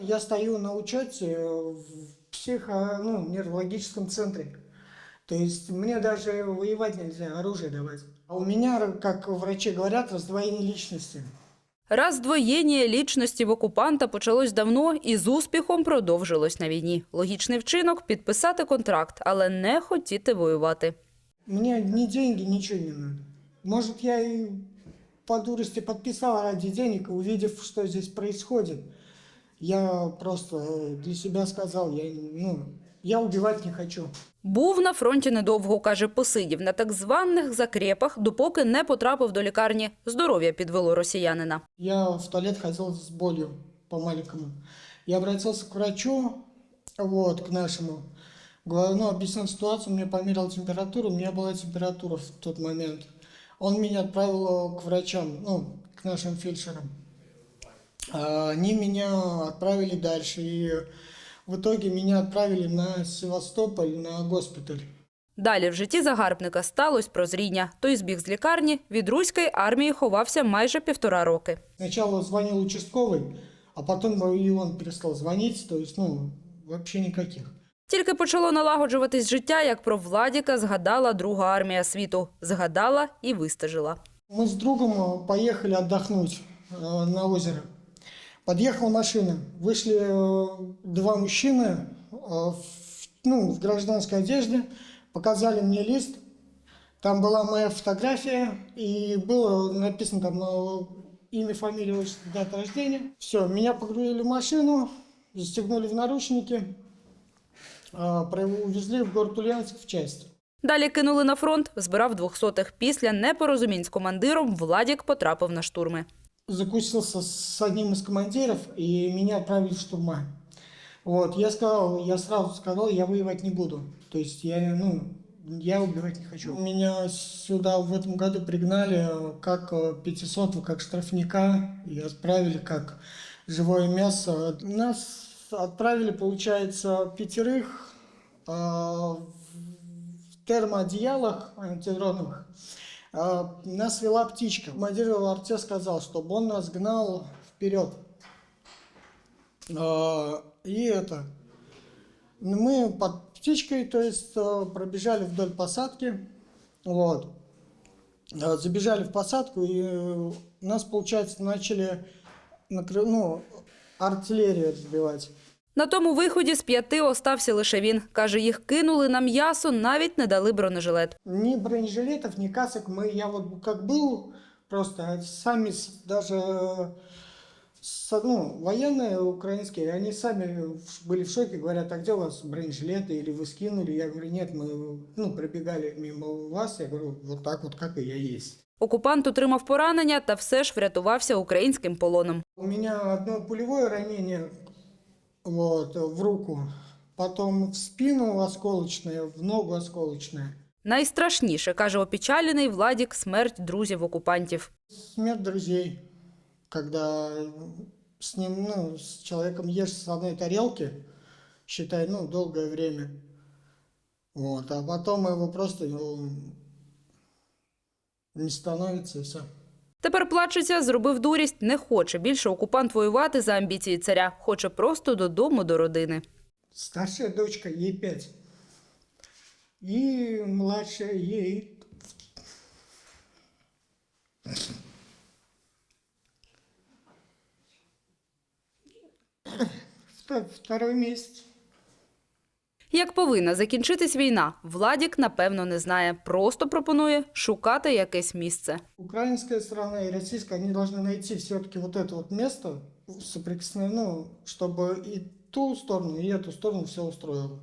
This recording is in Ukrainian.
Я стою на учете в психо, ну, нейрологическом центре. То есть мне даже воевать нельзя, оружие давать. А у меня, как врачи говорят, раздвоение личности. Роздвоєння лічності в окупанта почалось давно і з успіхом продовжилось на війні. Логічний вчинок підписати контракт, але не хотіти воювати. Мне ни деньги, ничего не надо. Может, я и по дурости подписал ради денег, увидев, что здесь происходит. Я просто э, для себя сказал, я, ну, я убивать не хочу. Був на фронті недовго, каже, посидів на так званих закрепах, допоки не потрапив до лікарні. Здоров'я підвело росіянина. Я в туалет ходил с болью по-маленькому. Я обратился к врачу, вот, к нашему. Говорю, ну, объяснил ситуацию, мне померил температуру, у меня была температура в тот момент. Он меня отправил к врачам, ну, к нашим фельдшерам. А Они меня отправили дальше, и в итоге меня отправили на Севастополь, на госпиталь. Далі в житті загарбника сталося прозріння. Той збіг з лікарні, від руської армії ховався майже півтора роки. Сначала звонил участковый, а потом и он перестал звонить, то есть, ну, вообще никаких. Тільки почало налагоджуватись життя, як про Владіка згадала Друга армія світу. Згадала і вистежила. Мы с другом э, поехали отдохнуть э, на озеро. Подъехала машина. Вышли э, два мужчины э, в, ну, в гражданской одежде, показали мне лист. Там была моя фотография и было написано там э, имя, фамилия, отчество, дата рождения. Все, меня погрузили в машину, застегнули в наручники, э, про- увезли в город Ульяновск в часть. Далі кинули на фронт, збирав двохсотих. Після непорозумінь з командиром Владік потрапив на штурми. Закусился с одним из командиров, и меня отправили в штурма. Вот, я сказал, я сразу сказал, я воевать не буду. То есть я, ну, я убивать не хочу. Меня сюда в этом году пригнали как 500 как штрафника и отправили как живое мясо. Нас отправили, получается, пятерых а, в термоодеялах антидроновых. Нас вела птичка. Командир ЛРТ сказал, чтобы он нас гнал вперед. А, И это. Мы под птичкой, то есть, э, пробежали вдоль посадки. Вот. А, Забежали в посадку, и э, нас, получается, начали ну, артиллерию разбивать. На тому виході з п'яти остався лише він. Каже, їх кинули на м'ясо, навіть не дали бронежилет. Ни бронежилетов, ни касок. Мы, я вот как был, просто сами с- даже э, с- ну, военные украинские, они сами в- были в шоке, говорят, а где у вас бронежилеты или вы скинули? Я говорю, нет, мы ну, пробегали мимо вас. Я говорю, вот так вот, как и я есть. Окупант отримав поранення та все ж врятувався українським полоном. У меня одно пулевое ранение вот, в руку, потом в спину осколочное, в ногу осколочное. Найстрашніше, каже опечалений Владік, смерть друзів окупантів. Смерть друзей, когда с ним, ну, с человеком ешь с одной тарелки, считай, ну, долгое время. Вот, а потом его просто ну, не становится и все. Тепер плачеться, зробив дурість, не хоче більше окупант воювати за амбіції царя. Хоче просто додому до родини. Старшая дочка, пять. И младшая, ей... Вто- Второй месяц. Як повинна закінчитись війна, Владік, напевно, не знає. Просто пропонує шукати якесь місце. Украинская сторона и российская, они должны найти все-таки вот это вот место соприкосновение, ну, чтобы и ту сторону, и эту сторону все устроило.